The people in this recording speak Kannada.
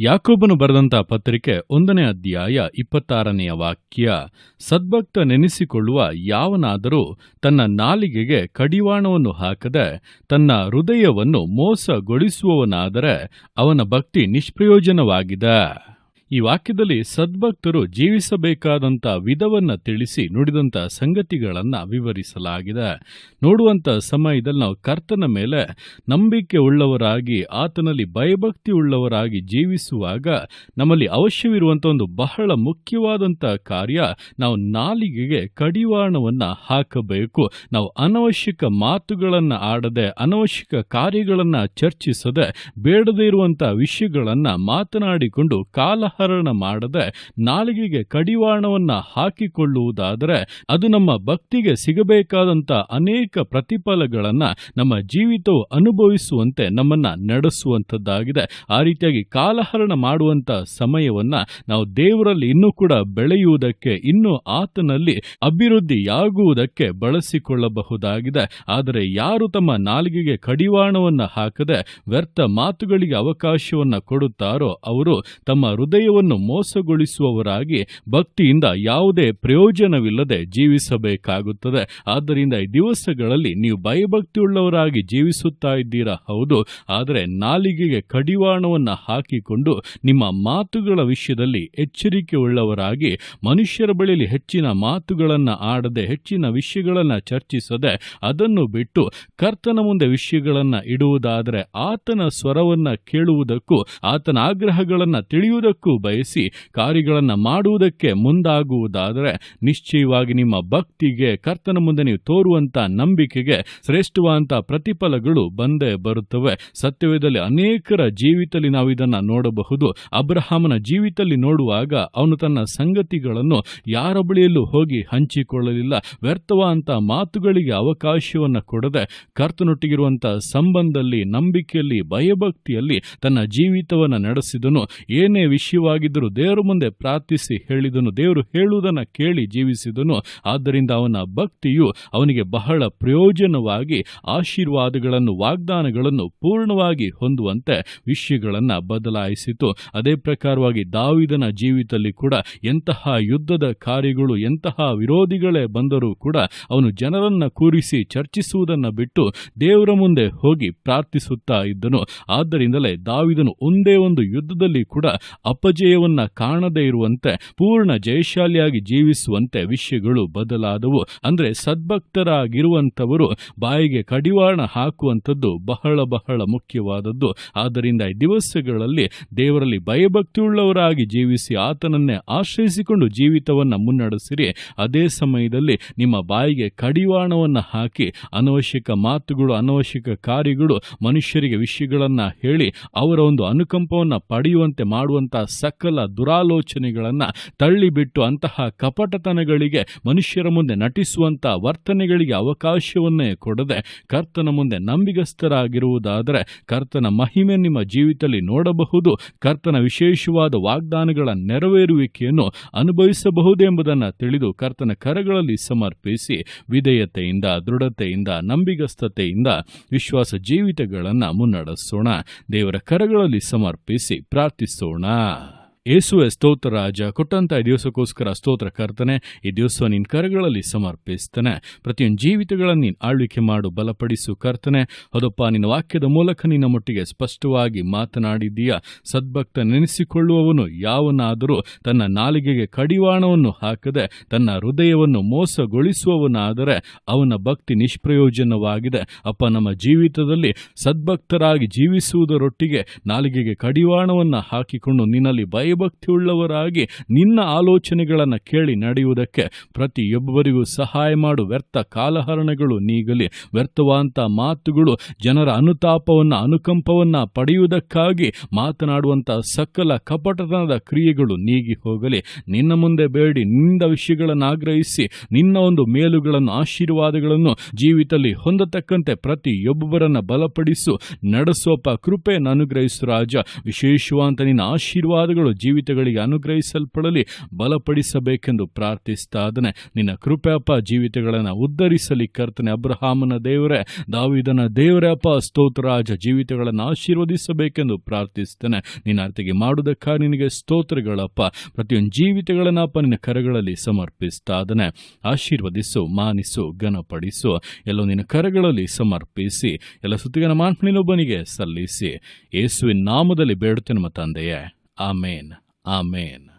ಯಾಕೋಬನು ಬರೆದಂತ ಪತ್ರಿಕೆ ಒಂದನೇ ಅಧ್ಯಾಯ ಇಪ್ಪತ್ತಾರನೆಯ ವಾಕ್ಯ, ಸದ್ಭಕ್ತ ನೆನೆಸಿಕೊಳ್ಳುವ ಯಾವನಾದರೂ ತನ್ನ ನಾಲಿಗೆಗೆ ಕಡಿವಾಣವನ್ನು ಹಾಕದೆ ತನ್ನ ಹೃದಯವನ್ನು ಮೋಸಗೊಳಿಸುವವನಾದರೆ ಅವನ ಭಕ್ತಿ ನಿಷ್ಪ್ರಯೋಜನವಾಗಿದೆ. ಈ ವಾಕ್ಯದಲ್ಲಿ ಸದ್ಭಕ್ತರು ಜೀವಿಸಬೇಕಾದಂಥ ವಿಧವನ್ನು ತಿಳಿಸಿ ನುಡಿದಂಥ ಸಂಗತಿಗಳನ್ನು ವಿವರಿಸಲಾಗಿದೆ. ನೋಡುವಂಥ ಸಮಯದಲ್ಲಿ ನಾವು ಕರ್ತನ ಮೇಲೆ ನಂಬಿಕೆ ಉಳ್ಳವರಾಗಿ, ಆತನಲ್ಲಿ ಭಯಭಕ್ತಿ ಉಳ್ಳವರಾಗಿ ಜೀವಿಸುವಾಗ ನಮ್ಮಲ್ಲಿ ಅವಶ್ಯವಿರುವಂಥ ಒಂದು ಬಹಳ ಮುಖ್ಯವಾದಂಥ ಕಾರ್ಯ ನಾವು ನಾಲಿಗೆಗೆ ಕಡಿವಾಣವನ್ನು ಹಾಕಬೇಕು. ನಾವು ಅನವಶ್ಯಕ ಮಾತುಗಳನ್ನು ಆಡದೆ, ಅನವಶ್ಯಕ ಕಾರ್ಯಗಳನ್ನು ಚರ್ಚಿಸದೆ, ಬೇಡದೇ ಇರುವಂಥ ವಿಷಯಗಳನ್ನು ಮಾತನಾಡಿಕೊಂಡು ಕಾಲ ಹರಣ ಮಾಡದೆ ನಾಲಿಗೆಗೆ ಕಡಿವಾಣವನ್ನ ಹಾಕಿಕೊಳ್ಳುವುದಾದರೆ ಅದು ನಮ್ಮ ಭಕ್ತಿಗೆ ಸಿಗಬೇಕಾದಂತ ಅನೇಕ ಪ್ರತಿಫಲಗಳನ್ನ ನಮ್ಮ ಜೀವಿತವು ಅನುಭವಿಸುವಂತೆ ನಮ್ಮನ್ನ ನಡೆಸುವಂತದ್ದಾಗಿದೆ ಆ ರೀತಿಯಾಗಿ ಕಾಲಹರಣ ಮಾಡುವಂತ ಸಮಯವನ್ನ ನಾವು ದೇವರಲ್ಲಿ ಇನ್ನೂ ಕೂಡ ಬೆಳೆಯುವುದಕ್ಕೆ, ಇನ್ನೂ ಆತನಲ್ಲಿ ಅಭಿವೃದ್ಧಿಯಾಗುವುದಕ್ಕೆ ಬಳಸಿಕೊಳ್ಳಬಹುದಾಗಿದೆ. ಆದರೆ ಯಾರು ತಮ್ಮ ನಾಲಿಗೆಗೆ ಕಡಿವಾಣವನ್ನ ಹಾಕದೆ ವ್ಯರ್ಥ ಮಾತುಗಳಿಗೆ ಅವಕಾಶವನ್ನ ಕೊಡುತ್ತಾರೋ, ಅವರು ತಮ್ಮ ಹೃದಯವನ್ನು ಮೋಸಗೊಳಿಸುವವರಾಗಿ ಭಕ್ತಿಯಿಂದ ಯಾವುದೇ ಪ್ರಯೋಜನವಿಲ್ಲದೆ ಜೀವಿಸಬೇಕಾಗುತ್ತದೆ. ಆದ್ದರಿಂದ ಈ ದಿವಸಗಳಲ್ಲಿ ನೀವು ಭಯಭಕ್ತಿಯುಳ್ಳವರಾಗಿ ಜೀವಿಸುತ್ತಾ ಇದ್ದೀರಾ? ಹೌದು. ಆದರೆ ನಾಲಿಗೆಗೆ ಕಡಿವಾಣವನ್ನು ಹಾಕಿಕೊಂಡು ನಿಮ್ಮ ಮಾತುಗಳ ವಿಷಯದಲ್ಲಿ ಎಚ್ಚರಿಕೆ ಉಳ್ಳವರಾಗಿ ಮನುಷ್ಯರ ಬಳಿಯಲ್ಲಿ ಹೆಚ್ಚಿನ ಮಾತುಗಳನ್ನು ಆಡದೆ ಹೆಚ್ಚಿನ ವಿಷಯಗಳನ್ನು ಚರ್ಚಿಸದೆ ಅದನ್ನು ಬಿಟ್ಟು ಕರ್ತನ ಮುಂದೆ ವಿಷಯಗಳನ್ನು ಇಡುವುದಾದರೆ ಆತನ ಸ್ವರವನ್ನು ಕೇಳುವುದಕ್ಕೂ ಆತನ ಆಗ್ರಹಗಳನ್ನು ತಿಳಿಯುವುದಕ್ಕೂ ಬಯಸಿ ಕಾರ್ಯಗಳನ್ನು ಮಾಡುವುದಕ್ಕೆ ಮುಂದಾಗುವುದಾದರೆ ನಿಶ್ಚಯವಾಗಿ ನಿಮ್ಮ ಭಕ್ತಿಗೆ, ಕರ್ತನ ಮುಂದೆ ನೀವು ತೋರುವಂತ ನಂಬಿಕೆಗೆ ಶ್ರೇಷ್ಠವಾದಂಥ ಪ್ರತಿಫಲಗಳು ಬಂದೇ ಬರುತ್ತವೆ. ಸತ್ಯವೇದಲ್ಲಿ ಅನೇಕರ ಜೀವಿತದಲ್ಲಿ ನಾವು ಇದನ್ನು ನೋಡಬಹುದು. ಅಬ್ರಹಾಮನ ಜೀವಿತದಲ್ಲಿ ನೋಡುವಾಗ ಅವನು ತನ್ನ ಸಂಗತಿಗಳನ್ನು ಯಾರ ಬಳಿಯಲ್ಲೂ ಹೋಗಿ ಹಂಚಿಕೊಳ್ಳಲಿಲ್ಲ. ವ್ಯರ್ಥವಾದಂಥ ಮಾತುಗಳಿಗೆ ಅವಕಾಶವನ್ನು ಕೊಡದೆ ಕರ್ತನೊಟ್ಟಿಗಿರುವಂಥ ಸಂಬಂಧದಲ್ಲಿ, ನಂಬಿಕೆಯಲ್ಲಿ, ಭಯಭಕ್ತಿಯಲ್ಲಿ ತನ್ನ ಜೀವಿತವನ್ನು ನಡೆಸಿದನು. ಏನೇ ವಿಷಯವಾಗಿದ್ದರೂ ದೇವರ ಮುಂದೆ ಪ್ರಾರ್ಥಿಸಿ ಹೇಳಿದನು. ದೇವರು ಹೇಳುವುದನ್ನು ಕೇಳಿ ಜೀವಿಸಿದನು. ಆದ್ದರಿಂದ ಅವನ ಭಕ್ತಿಯು ಅವನಿಗೆ ಬಹಳ ಪ್ರಯೋಜನವಾಗಿ ಆಶೀರ್ವಾದಗಳನ್ನು, ವಾಗ್ದಾನಗಳನ್ನು ಪೂರ್ಣವಾಗಿ ಹೊಂದುವಂತೆ ವಿಷಯಗಳನ್ನು ಬದಲಾಯಿಸಿತು. ಅದೇ ಪ್ರಕಾರವಾಗಿ ದಾವಿದನ ಜೀವಿತದಲ್ಲಿ ಕೂಡ ಎಂತಹ ಯುದ್ಧದ ಕಾರ್ಯಗಳು, ಎಂತಹ ವಿರೋಧಿಗಳೇ ಬಂದರೂ ಕೂಡ ಅವನು ಜನರನ್ನು ಕೂರಿಸಿ ಚರ್ಚಿಸುವುದನ್ನು ಬಿಟ್ಟು ದೇವರ ಮುಂದೆ ಹೋಗಿ ಪ್ರಾರ್ಥಿಸುತ್ತಾ ಇದ್ದನು. ಆದ್ದರಿಂದಲೇ ದಾವಿದನು ಒಂದೇ ಒಂದು ಯುದ್ಧದಲ್ಲಿ ಕೂಡ ಅಪಜಯವನ್ನ ಕಾಣದೇ ಇರುವಂತೆ, ಪೂರ್ಣ ಜಯಶಾಲಿಯಾಗಿ ಜೀವಿಸುವಂತೆ ವಿಷಯಗಳು ಬದಲಾದವು. ಅಂದರೆ ಸದ್ಭಕ್ತರಾಗಿರುವಂಥವರು ಬಾಯಿಗೆ ಕಡಿವಾಣ ಹಾಕುವಂಥದ್ದು ಬಹಳ ಬಹಳ ಮುಖ್ಯವಾದದ್ದು. ಆದ್ದರಿಂದ ಈ ದಿವಸಗಳಲ್ಲಿ ದೇವರಲ್ಲಿ ಭಯಭಕ್ತಿಯುಳ್ಳವರಾಗಿ ಜೀವಿಸಿ ಆತನನ್ನೇ ಆಶ್ರಯಿಸಿಕೊಂಡು ಜೀವಿತವನ್ನು ಮುನ್ನಡೆಸಿರಿ. ಅದೇ ಸಮಯದಲ್ಲಿ ನಿಮ್ಮ ಬಾಯಿಗೆ ಕಡಿವಾಣವನ್ನು ಹಾಕಿ ಅನವಶ್ಯಕ ಮಾತುಗಳು, ಅನವಶ್ಯಕ ಕಾರ್ಯಗಳು ಮನುಷ್ಯರಿಗೆ ವಿಷಯಗಳನ್ನು ಹೇಳಿ ಅವರ ಒಂದು ಅನುಕಂಪವನ್ನು ಪಡೆಯುವಂತೆ ಮಾಡುವಂತಹ ಸಕಲ ದುರಾಲೋಚನೆಗಳನ್ನು ತಳ್ಳಿಬಿಟ್ಟು ಅಂತಹ ಕಪಟತನಗಳಿಗೆ ಮನುಷ್ಯರ ಮುಂದೆ ನಟಿಸುವಂತ ವರ್ತನೆಗಳಿಗೆ ಅವಕಾಶವನ್ನೇ ಕೊಡದೆ ಕರ್ತನ ಮುಂದೆ ನಂಬಿಗಸ್ತರಾಗಿರುವುದಾದರೆ ಕರ್ತನ ಮಹಿಮೆ ನಿಮ್ಮ ಜೀವಿತದಲ್ಲಿ ನೋಡಬಹುದು. ಕರ್ತನ ವಿಶೇಷವಾದ ವಾಗ್ದಾನಗಳ ನೆರವೇರುವಿಕೆಯನ್ನು ಅನುಭವಿಸಬಹುದೆಂಬುದನ್ನು ತಿಳಿದು ಕರ್ತನ ಕರಗಳಲ್ಲಿ ಸಮರ್ಪಿಸಿ ವಿಧೇಯತೆಯಿಂದ, ದೃಢತೆಯಿಂದ ನಂಬಿಗಸ್ತತೆಯಿಂದ ವಿಶ್ವಾಸ ಜೀವಿತಗಳನ್ನು ಮುನ್ನಡೆಸೋಣ. ದೇವರ ಕರಗಳಲ್ಲಿ ಸಮರ್ಪಿಸಿ ಪ್ರಾರ್ಥಿಸೋಣ. ಯೇಸುವೆ ಸ್ತೋತ್ರ ರಾಜ, ಕೊಟ್ಟಂತ ಈ ದಿವಸಕ್ಕೋಸ್ಕರ ಸ್ತೋತ್ರ ಕರ್ತನೆ, ಈ ದಿವಸ ನಿನ್ನ ಕರಗಳಲ್ಲಿ ಸಮರ್ಪಿಸ್ತಾನೆ. ಪ್ರತಿಯೊಂದು ಜೀವಿತಗಳನ್ನು ನೀನು ಆಳ್ವಿಕೆ ಮಾಡು, ಬಲಪಡಿಸು ಕರ್ತನೆ. ಅದಪ್ಪ ನಿನ್ನ ವಾಕ್ಯದ ಮೂಲಕ ನಿನ್ನ ಮಟ್ಟಿಗೆ ಸ್ಪಷ್ಟವಾಗಿ ಮಾತನಾಡಿದ್ದೀಯ? ಸದ್ಭಕ್ತ ನೆನೆಸಿಕೊಳ್ಳುವವನು ಯಾವನಾದರೂ ತನ್ನ ನಾಲಿಗೆಗೆ ಕಡಿವಾಣವನ್ನು ಹಾಕದೆ, ತನ್ನ ಹೃದಯವನ್ನು ಮೋಸಗೊಳಿಸುವವನಾದರೆ ಅವನ ಭಕ್ತಿ ನಿಷ್ಪ್ರಯೋಜನವಾಗಿದೆ. ಅಪ್ಪ, ನಮ್ಮ ಜೀವಿತದಲ್ಲಿ ಸದ್ಭಕ್ತರಾಗಿ ಜೀವಿಸುವುದರೊಟ್ಟಿಗೆ ನಾಲಿಗೆಗೆ ಕಡಿವಾಣವನ್ನು ಹಾಕಿಕೊಂಡು ನಿನ್ನಲ್ಲಿ ಭಯಭಕ್ತಿಯುಳ್ಳವರಾಗಿ ನಿನ್ನ ಆಲೋಚನೆಗಳನ್ನು ಕೇಳಿ ನಡೆಯುವುದಕ್ಕೆ ಪ್ರತಿಯೊಬ್ಬರಿಗೂ ಸಹಾಯ ಮಾಡು. ವ್ಯರ್ಥ ಕಾಲಹರಣಗಳು ನೀಗಲಿ. ವ್ಯರ್ಥವಾದಂಥ ಮಾತುಗಳು ಜನರ ಅನುತಾಪವನ್ನು, ಅನುಕಂಪವನ್ನ ಪಡೆಯುವುದಕ್ಕಾಗಿ ಮಾತನಾಡುವಂಥ ಸಕಲ ಕಪಟತನದ ಕ್ರಿಯೆಗಳು ನೀಗಿ ಹೋಗಲಿ. ನಿನ್ನ ಮುಂದೆ ಬೇಡಿ. ನಿಂದ ವಿಷಯಗಳನ್ನು ಆಗ್ರಹಿಸಿ. ನಿನ್ನ ಒಂದು ಮೇಲುಗಳನ್ನು, ಆಶೀರ್ವಾದಗಳನ್ನು ಜೀವಿತದಲ್ಲಿ ಹೊಂದತಕ್ಕಂತೆ ಪ್ರತಿಯೊಬ್ಬರನ್ನ ಬಲಪಡಿಸು. ನಡೆಸೋಪ ಕೃಪೆಯನ್ನು ಅನುಗ್ರಹಿಸು ರಾಜ. ವಿಶೇಷವಾದಂಥ ನಿನ್ನ ಆಶೀರ್ವಾದಗಳು ಜೀವಿತಗಳಿಗೆ ಅನುಗ್ರಹಿಸಲ್ಪಡಲಿ, ಬಲಪಡಿಸಬೇಕೆಂದು ಪ್ರಾರ್ಥಿಸ್ತಾ ಇದ್ದಾನೆ. ನಿನ್ನ ಕೃಪೆಯಪ್ಪ ಜೀವಿತಗಳನ್ನು ಉದ್ಧರಿಸಲಿ ಕರ್ತನೆ ಅಬ್ರಹಾಮನ ದೇವರೇ. ದಾವಿದನ ದೇವರೇ ಅಪ್ಪ ಸ್ತೋತ್ರರಾಜ ಜೀವಿತಗಳನ್ನು ಆಶೀರ್ವದಿಸಬೇಕೆಂದು ಪ್ರಾರ್ಥಿಸ್ತೇನೆ. ನಿನ್ನ ಅರ್ಥಿಗೆ ಮಾಡುವುದಕ್ಕಾಗಿ ನಿನಗೆ ಸ್ತೋತ್ರಗಳಪ್ಪ. ಪ್ರತಿಯೊಂದು ಜೀವಿತಗಳನ್ನಪ್ಪ ನಿನ್ನ ಕರಗಳಲ್ಲಿ ಸಮರ್ಪಿಸ್ತಾ ಇದ್ದಾನೆ. ಆಶೀರ್ವದಿಸು, ಮಾನಿಸು, ಘನಪಡಿಸು. ಎಲ್ಲೋ ನಿನ್ನ ಕರಗಳಲ್ಲಿ ಸಮರ್ಪಿಸಿ, ಎಲ್ಲ ಸುತ್ತಿಗನ ಮಾನ್ಪನಿನೊಬ್ಬನಿಗೆ ಸಲ್ಲಿಸಿ. ಯೇಸುವಿನ ನಾಮದಲ್ಲಿ ಬೇಡುತ್ತೇನೆ ತಂದೆಯೇ. Amen. Amen.